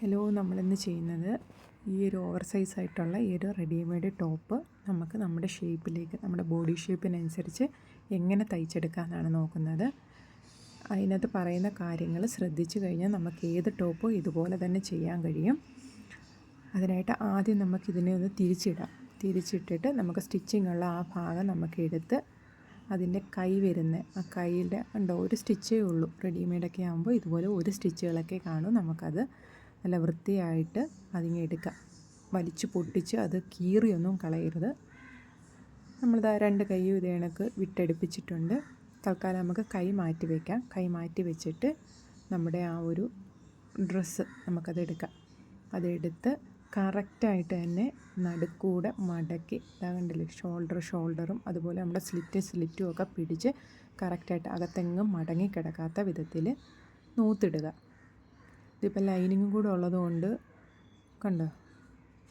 Hello നമ്മളിന്ന് ചെയ്യുന്നത് ഈ ഒരു ഓവർ സൈസ് ആയിട്ടുള്ള ഈ ഒരു റെഡിമെയ്ഡ് ടോപ്പ് നമുക്ക് നമ്മുടെ ഷേപ്പിലേക്ക് നമ്മുടെ ബോഡി ഷേപ്പിനനുസരിച്ച് എങ്ങനെ തയ്ച്ചെടുക്കാമെന്നാണ് നോക്കുന്നത്. അതിനകത്ത് പറയുന്ന കാര്യങ്ങൾ ശ്രദ്ധിച്ചു കഴിഞ്ഞാൽ നമുക്ക് ഏത് ടോപ്പും ഇതുപോലെ തന്നെ ചെയ്യാൻ കഴിയും. അതിനായിട്ട് ആദ്യം നമുക്കിതിനെ ഒന്ന് തിരിച്ചിടാം. തിരിച്ചിട്ടിട്ട് നമുക്ക് സ്റ്റിച്ചിങ് ഉള്ള ആ ഭാഗം നമുക്ക് എടുത്ത് അതിന്റെ കൈ വരുന്ന ആ കൈയുടെ ഉണ്ടോ ഒരു സ്റ്റിച്ചേ ഉള്ളൂ. റെഡിമെയ്ഡൊക്കെ ആകുമ്പോൾ ഇതുപോലെ ഒരു സ്റ്റിച്ചുകളൊക്കെ കാണും നമുക്കത്. നല്ല വൃത്തിയായിട്ട് അതിങ്ങനെ എടുക്കുക. വലിച്ചു പൊട്ടിച്ച് അത് കീറിയൊന്നും കളയരുത്. നമ്മളിതാ രണ്ട് കൈയും ഇതേ കണക്ക് വിട്ടെടുപ്പിച്ചിട്ടുണ്ട്. തൽക്കാലം നമുക്ക് കൈ മാറ്റി വയ്ക്കാം കൈ മാറ്റി വെച്ചിട്ട് നമ്മുടെ ആ ഒരു ഡ്രസ്സ് നമുക്കത് എടുക്കാം. അതെടുത്ത് കറക്റ്റായിട്ട് തന്നെ നടുക്കൂടെ മടക്കി ഇതാ കണ്ടില്ലേ ഷോൾഡർ ഷോൾഡറും അതുപോലെ നമ്മുടെ സ്ലിറ്റ് സ്ലിറ്റും ഒക്കെ പിടിച്ച് കറക്റ്റായിട്ട് അകത്തെങ്ങും മടങ്ങി കിടക്കാത്ത വിധത്തിൽ നൂത്തിടുക. ഇതിപ്പോൾ ലൈനിങ്ങും കൂടെ ഉള്ളതുകൊണ്ട് കണ്ടോ?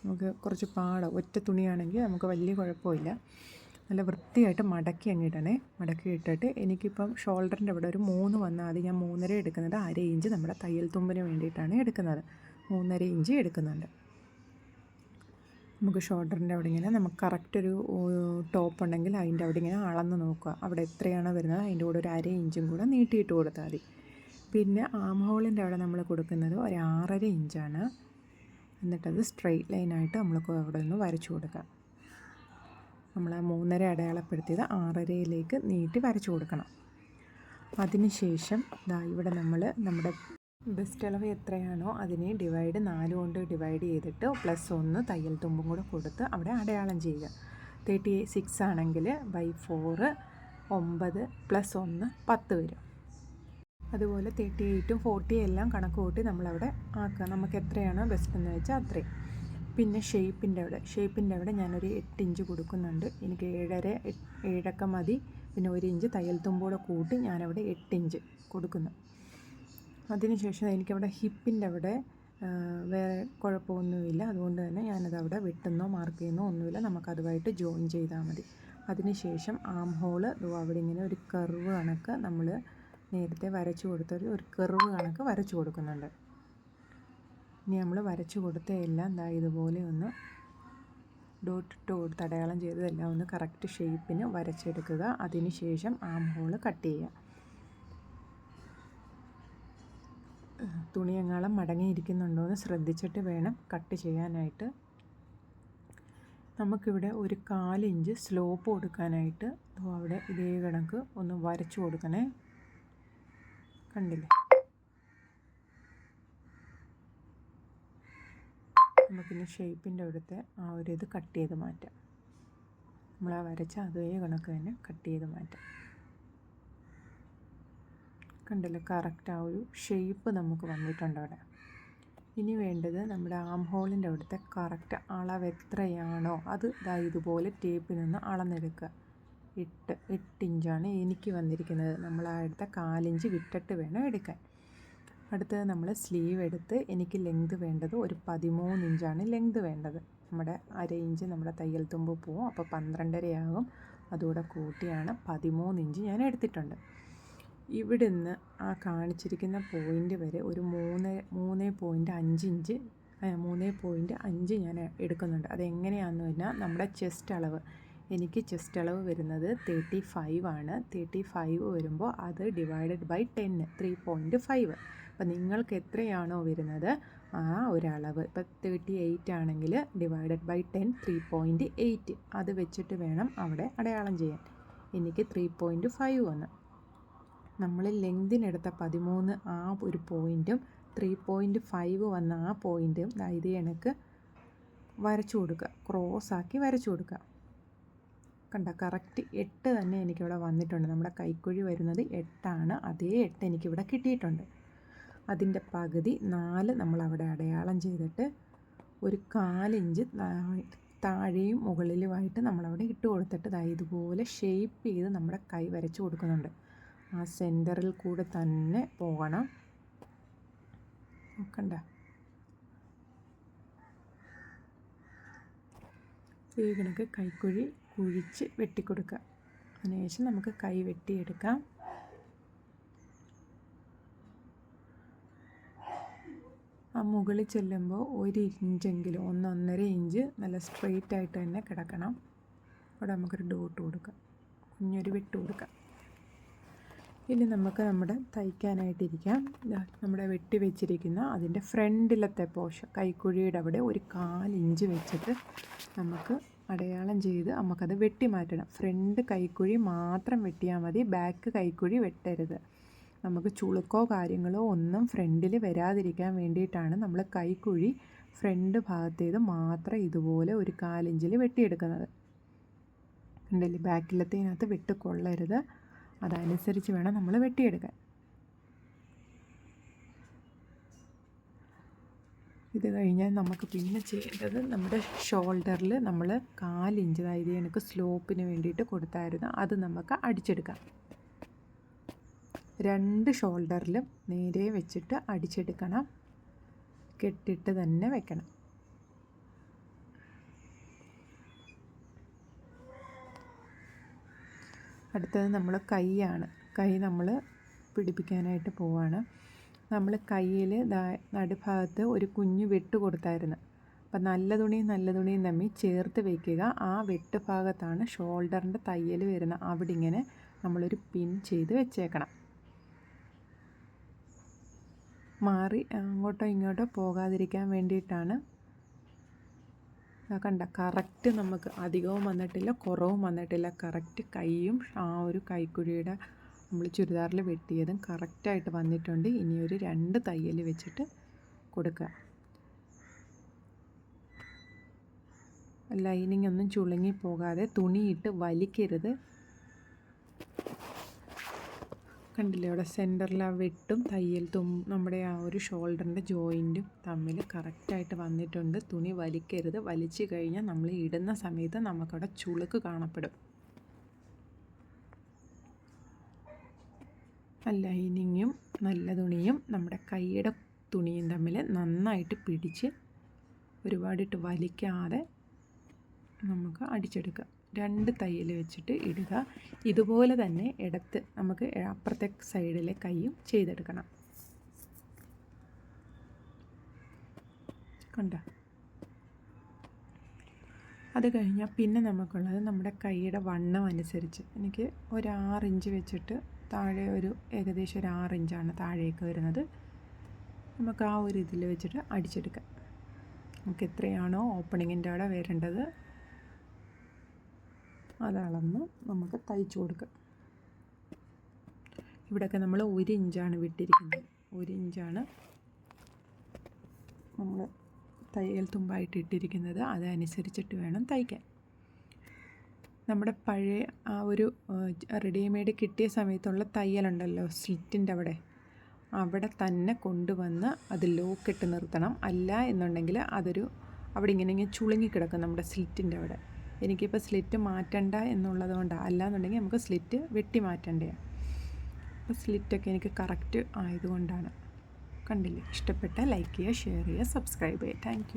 നമുക്ക് കുറച്ച് പാട ഒറ്റ തുണിയാണെങ്കിൽ നമുക്ക് വലിയ കുഴപ്പമില്ല. നല്ല വൃത്തിയായിട്ട് മടക്കി അങ്ങ് മടക്കി ഇട്ടിട്ട് എനിക്കിപ്പം ഷോൾഡറിന്റെ അവിടെ ഒരു മൂന്ന് വന്നാൽ അത് ഞാൻ മൂന്നര എടുക്കുന്നത് അര ഇഞ്ച് നമ്മുടെ തയ്യൽ തുമ്പിന് വേണ്ടിയിട്ടാണ് എടുക്കുന്നത്. മൂന്നര ഇഞ്ച് എടുക്കുന്നുണ്ട്. നമുക്ക് ഷോൾഡറിന്റെ അവിടെ ഇങ്ങനെ നമുക്ക് കറക്റ്റ് ഒരു ടോപ്പ് ഉണ്ടെങ്കിൽ അതിന്റെ അവിടെ ഇങ്ങനെ അളന്ന് നോക്കുക. അവിടെ എത്രയാണോ വരുന്നത് അതിന്റെ കൂടെ ഒരു അര ഇഞ്ചും കൂടെ നീട്ടിയിട്ട് കൊടുത്താൽ മതി. പിന്നെ ആം ഹോളിന്റെ അവിടെ നമ്മൾ കൊടുക്കുന്നത് ഒരു ഇഞ്ചാണ് എന്നിട്ടത് സ്ട്രെയിറ്റ് ലൈനായിട്ട് നമ്മൾ അവിടെ നിന്ന് വരച്ചു കൊടുക്കാം നമ്മൾ ആ മൂന്നര അടയാളപ്പെടുത്തിയത് ആറരയിലേക്ക് നീട്ടി വരച്ചു കൊടുക്കണം. അതിനുശേഷം ദാ ഇവിടെ നമ്മൾ നമ്മുടെ ബെസ്റ്റ് അളവ് എത്രയാണോ അതിനെ ഡിവൈഡ് നാല് കൊണ്ട് ഡിവൈഡ് ചെയ്തിട്ട് പ്ലസ് ഒന്ന് തയ്യൽ തുമ്പും കൂടെ കൊടുത്ത് അവിടെ അടയാളം ചെയ്യുക. തേർട്ടി സിക്സ് ആണെങ്കിൽ ബൈ ഫോറ് ഒമ്പത് പ്ലസ് ഒന്ന് പത്ത് വരും. അതുപോലെ തേർട്ടി എയ്റ്റും ഫോർട്ടിയും എല്ലാം കണക്ക് കൂട്ടി നമ്മളവിടെ ആക്കുക നമുക്ക് എത്രയാണോ ബെസ്റ്റ് എന്ന് വെച്ചാൽ അത്രയും. പിന്നെ ഷേപ്പിന്റെ അവിടെ. ഷേപ്പിന്റെ അവിടെ ഞാനൊരു എട്ട് ഇഞ്ച് കൊടുക്കുന്നുണ്ട്. എനിക്ക് ഏഴര ഏഴക്ക മതി. പിന്നെ ഒരു ഇഞ്ച് തയ്യൽ തുമ്പോടെ കൂട്ടി ഞാനവിടെ എട്ട് ഇഞ്ച് കൊടുക്കുന്നു. അതിനുശേഷം എനിക്കവിടെ ഹിപ്പിന്റെ അവിടെ വേറെ കുഴപ്പമൊന്നുമില്ല. അതുകൊണ്ട് തന്നെ ഞാനത് അവിടെ വെട്ടുന്നോ മാർക്ക് ചെയ്യുന്നോ ഒന്നുമില്ല. നമുക്കതുമായിട്ട് ജോയിൻ ചെയ്താൽ മതി. അതിനുശേഷം ആം ഹോൾ അവിടെ ഇങ്ങനെ ഒരു കർവ് കണക്ക് നമ്മൾ നേരത്തെ വരച്ചു കൊടുത്തൊരു ഒരു കർവ് കണക്ക് വരച്ചു കൊടുക്കുന്നുണ്ട്. ഇനി നമ്മൾ വരച്ചു കൊടുത്ത എല്ലാം ദാ ഇതുപോലെ ഒന്ന് ഡോട്ട് ഇട്ട് കൊടുത്ത് അടയാളം ചെയ്തതെല്ലാം ഒന്ന് കറക്റ്റ് ഷേപ്പിന് വരച്ചെടുക്കുക. അതിനുശേഷം ആം ഹോൾ കട്ട് ചെയ്യുക. തുണി എങ്ങാളം മടങ്ങിയിരിക്കുന്നുണ്ടോ എന്ന് ശ്രദ്ധിച്ചിട്ട് വേണം കട്ട് ചെയ്യാനായിട്ട്. നമുക്കിവിടെ ഒരു കാലിഞ്ച് സ്ലോപ്പ് കൊടുക്കാനായിട്ട് അവിടെ ഇതേ കണക്ക് ഒന്ന് വരച്ചു കൊടുക്കണേ. കണ്ടില്ലേ? നമുക്കിനി ഷേപ്പിന്റെ അവിടുത്തെ ആ ഒരു ഇത് കട്ട് ചെയ്ത് മാറ്റാം. നമ്മൾ ആ വരച്ച അതേ കണക്ക് തന്നെ കട്ട് ചെയ്ത് മാറ്റാം. കണ്ടല്ലോ? കറക്റ്റ് ആ ഒരു ഷേപ്പ് നമുക്ക് വന്നിട്ടുണ്ട് അവിടെ. ഇനി വേണ്ടത് നമ്മുടെ ആം ഹോളിന്റെ അവിടുത്തെ കറക്റ്റ് അളവ് എത്രയാണോ അത് ഇതാ ഇതുപോലെ ടേപ്പിൽ നിന്ന് അളന്നെടുക്കുക. എട്ട് എട്ട് ഇഞ്ചാണ് എനിക്ക് വന്നിരിക്കുന്നത്. നമ്മൾ ആ എടുത്ത കാലിഞ്ച് വിട്ടിട്ട് വേണം എടുക്കാൻ. അടുത്തത് നമ്മൾ സ്ലീവ് എടുത്ത് എനിക്ക് ലെങ്ത് വേണ്ടത് ഒരു പതിമൂന്ന് ഇഞ്ചാണ് ലെങ്ത് വേണ്ടത്. നമ്മുടെ അര ഇഞ്ച് നമ്മുടെ തയ്യൽ തുമ്പ് പോവും. അപ്പോൾ പന്ത്രണ്ടരയാകും. അതുകൂടെ കൂട്ടിയാണ് പതിമൂന്ന് ഇഞ്ച് ഞാൻ എടുത്തിട്ടുണ്ട്. ഇവിടുന്ന് ആ കാണിച്ചിരിക്കുന്ന പോയിന്റ് വരെ ഒരു മൂന്ന് മൂന്ന് പോയിന്റ് അഞ്ച് ഇഞ്ച് മൂന്ന് പോയിന്റ് അഞ്ച് ഞാൻ എടുക്കുന്നുണ്ട്. അതെങ്ങനെയാണെന്ന് പറഞ്ഞാൽ നമ്മുടെ ചെസ്റ്റ് അളവ്. എനിക്ക് ചെസ്റ്റ് അളവ് വരുന്നത് തേർട്ടി ഫൈവ് ആണ്. തേർട്ടി ഫൈവ് വരുമ്പോൾ അത് ഡിവൈഡഡ് ബൈ ടെന്ന് ത്രീ പോയിന്റ് ഫൈവ് അപ്പോൾ നിങ്ങൾക്ക് എത്രയാണോ വരുന്നത് ആ ഒരളവ്. ഇപ്പോൾ തേർട്ടി എയ്റ്റ് ആണെങ്കിൽ divided by ten three point eight അത് വെച്ചിട്ട് വേണം അവിടെ അടയാളം ചെയ്യാൻ. എനിക്ക് ത്രീ പോയിന്റ് ഫൈവ് വന്ന്. നമ്മൾ ലെങ്തിനെടുത്ത പതിമൂന്ന് ആ ഒരു പോയിന്റും ത്രീ പോയിന്റ് ഫൈവ് വന്ന ആ പോയിന്റും ഇത് എനിക്ക് വരച്ചു കൊടുക്കുക. ക്രോസ് ആക്കി വരച്ചു കൊടുക്കുക. കണ്ട? കറക്റ്റ് എട്ട് തന്നെ എനിക്കിവിടെ വന്നിട്ടുണ്ട്. നമ്മുടെ കൈക്കുഴി വരുന്നത് എട്ടാണ്. അതേ എട്ട് എനിക്കിവിടെ കിട്ടിയിട്ടുണ്ട്. അതിന്റെ പകുതി നാല് നമ്മൾ അവിടെ അടയാളം ചെയ്തിട്ട് ഒരു കാലിഞ്ച് താഴെയും മുകളിലുമായിട്ട് നമ്മളവിടെ ഇട്ട് കൊടുത്തിട്ട് ദാ ഇതുപോലെ ഷേപ്പ് ചെയ്ത് നമ്മുടെ കൈ വരച്ച് കൊടുക്കുന്നുണ്ട്. ആ സെന്ററിൽ കൂടെ തന്നെ പോകണം. നോക്കണ്ട. ഈ കണക്ക് കൈക്കുഴി കുഴിച്ച് വെട്ടിക്കൊടുക്കുക. അതിനുശേഷം നമുക്ക് കൈ വെട്ടിയെടുക്കാം. ആ മുകളിൽ ചെല്ലുമ്പോൾ ഒരു ഇഞ്ചെങ്കിലും ഒന്നൊന്നര ഇഞ്ച് നല്ല സ്ട്രെയിറ്റ് ആയിട്ട് തന്നെ കിടക്കണം. അവിടെ നമുക്കൊരു ഡോട്ട് കൊടുക്കാം. കുഞ്ഞൊരു വെട്ട് കൊടുക്കാം. ഇനി നമുക്ക് നമ്മുടെ തയ്ക്കാനായിട്ടിരിക്കാം. നമ്മുടെ വെട്ടി വെച്ചിരിക്കുന്ന അതിന്റെ ഫ്രണ്ടിലത്തെ പോഷൻ കൈക്കുഴിയുടെ അവിടെ ഒരു കാലിഞ്ച് വെച്ചിട്ട് നമുക്ക് അടയാളം ചെയ്ത് നമുക്കത് വെട്ടി മാറ്റണം ഫ്രണ്ട് കൈക്കുഴി മാത്രം വെട്ടിയാൽ മതി. ബാക്ക് കൈക്കുഴി വെട്ടരുത്. നമുക്ക് ചുളുക്കോ കാര്യങ്ങളോ ഒന്നും ഫ്രണ്ടിൽ വരാതിരിക്കാൻ വേണ്ടിയിട്ടാണ് നമ്മൾ കൈക്കുഴി ഫ്രണ്ട് ഭാഗത്തേത് മാത്രം ഇതുപോലെ ഒരു കാലിഞ്ചിൽ വെട്ടിയെടുക്കുന്നത്. ഉണ്ടല്ലേ ബാക്കിലത്തേനകത്ത് വെട്ടിക്കൊള്ളരുത്. അതനുസരിച്ച് വേണം നമ്മൾ വെട്ടിയെടുക്കാൻ. ഇത് കഴിഞ്ഞാൽ നമുക്ക് പിന്നെ ചെയ്യേണ്ടത് നമ്മുടെ ഷോൾഡറിൽ നമ്മൾ കാലിഞ്ച് അതായത് എനിക്ക് സ്ലോപ്പിന് വേണ്ടിയിട്ട് കൊടുത്തായിരുന്നു. അത് നമുക്ക് അടിച്ചെടുക്കാം. രണ്ട് ഷോൾഡറിലും നേരെ വെച്ചിട്ട് അടിച്ചെടുക്കണം. കെട്ടിട്ട് തന്നെ വെക്കണം. അടുത്തത് നമ്മൾ കൈയാണ്. കൈ നമ്മൾ പിടിപ്പിക്കാനായിട്ട് പോവാണ്. നമ്മൾ കയ്യിൽ നടുഭാഗത്ത് ഒരു കുഞ്ഞു വെട്ട് കൊടുത്തായിരുന്നു. അപ്പം നല്ല തുണിയും നല്ല തുണിയും തമ്മിൽ ചേർത്ത് വയ്ക്കുക ആ വെട്ട് ഭാഗത്താണ് ഷോൾഡറിന്റെ തയ്യൽ വരുന്ന അവിടെ ഇങ്ങനെ നമ്മളൊരു പിൻ ചെയ്ത് വെച്ചേക്കണം. മാറി അങ്ങോട്ടോ ഇങ്ങോട്ടോ പോകാതിരിക്കാൻ വേണ്ടിയിട്ടാണ്. കണ്ട കറക്റ്റ് നമുക്ക് അധികവും വന്നിട്ടില്ല കുറവും വന്നിട്ടില്ല. കറക്റ്റ് കൈയും ആ ഒരു കൈക്കുഴിയുടെ നമ്മൾ ചുരിദാറിൽ വെട്ടിയതും കറക്റ്റായിട്ട് വന്നിട്ടുണ്ട്. ഇനി ഒരു രണ്ട് തയ്യൽ വെച്ചിട്ട് കൊടുക്കുക. ലൈനിങ് ഒന്നും ചുളുങ്ങി പോകാതെ തുണിയിട്ട് വലിക്കരുത്. കണ്ടില്ലേ അവിടെ സെന്ററിൽ ആ വെട്ടും തയ്യൽ തും നമ്മുടെ ആ ഒരു ഷോൾഡറിന്റെ ജോയിന്റും തമ്മിൽ കറക്റ്റായിട്ട് വന്നിട്ടുണ്ട്. തുണി വലിക്കരുത്. വലിച്ചു കഴിഞ്ഞാൽ നമ്മൾ ഇടുന്ന സമയത്ത് നമുക്കവിടെ ചുളുക്ക് കാണപ്പെടും. ലൈനിങ്ങും നല്ല തുണിയും നമ്മുടെ കൈയുടെ തുണിയും തമ്മിൽ നന്നായിട്ട് പിടിച്ച് ഒരുപാടിട്ട് വലിക്കാതെ നമുക്ക് അടിച്ചെടുക്കാം രണ്ട് തയ്യൽ വെച്ചിട്ട് ഇടുക. ഇതുപോലെ തന്നെ ഇടത്ത് നമുക്ക് അപ്പുറത്തെ സൈഡിലെ കൈയും ചെയ്തെടുക്കണം. കണ്ട? അത് കഴിഞ്ഞാൽ പിന്നെ നമുക്കുള്ളത് നമ്മുടെ കൈയുടെ വണ്ണം അനുസരിച്ച് എനിക്ക് ഒരു ആറ് ഇഞ്ച് വെച്ചിട്ട് താഴെ ഒരു ഏകദേശം ഒരു ആറ് ഇഞ്ചാണ് താഴേക്ക് വരുന്നത്. നമുക്ക് ആ ഒരു ഇതിൽ വെച്ചിട്ട് അടിച്ചെടുക്കാം. നമുക്ക് എത്രയാണോ ഓപ്പണിങ്ങിന്റെ അവിടെ വരേണ്ടത്. അതളന്ന് നമുക്ക് തയ്ച്ചു കൊടുക്കാം. ഇവിടെയൊക്കെ നമ്മൾ ഒരു ഇഞ്ചാണ് വിട്ടിരിക്കുന്നത്. ഒരു ഇഞ്ചാണ് നമ്മൾ തയ്യൽ തുമ്പായിട്ട് ഇട്ടിരിക്കുന്നത്. അതനുസരിച്ചിട്ട് വേണം തയ്ക്കാൻ. നമ്മുടെ പഴയ ആ ഒരു റെഡിമെയ്ഡ് കിട്ടിയ സമയത്തുള്ള തയ്യലുണ്ടല്ലോ സ്ലിറ്റിന്റെ അവിടെ. അവിടെ തന്നെ കൊണ്ടുവന്ന് അത് ലോക്കിട്ട് നിർത്തണം. അല്ല എന്നുണ്ടെങ്കിൽ അതൊരു അവിടെ ഇങ്ങനെ ഇങ്ങനെ ചുളുങ്ങിക്കിടക്കും നമ്മുടെ സ്ലിറ്റിന്റെ അവിടെ. എനിക്കിപ്പോൾ സ്ലിറ്റ് മാറ്റണ്ട എന്നുള്ളത് കൊണ്ടാണ് അല്ലാന്നുണ്ടെങ്കിൽ നമുക്ക് സ്ലിറ്റ് വെട്ടി മാറ്റേണ്ടതാണ് അപ്പോൾ സ്ലിറ്റൊക്കെ എനിക്ക് കറക്റ്റ് ആയതുകൊണ്ടാണ്. കണ്ടില്ലേ? ഇഷ്ടപ്പെട്ട ലൈക്ക് ചെയ്യുക ഷെയർ ചെയ്യുക സബ്സ്ക്രൈബ് ചെയ്യുക. താങ്ക്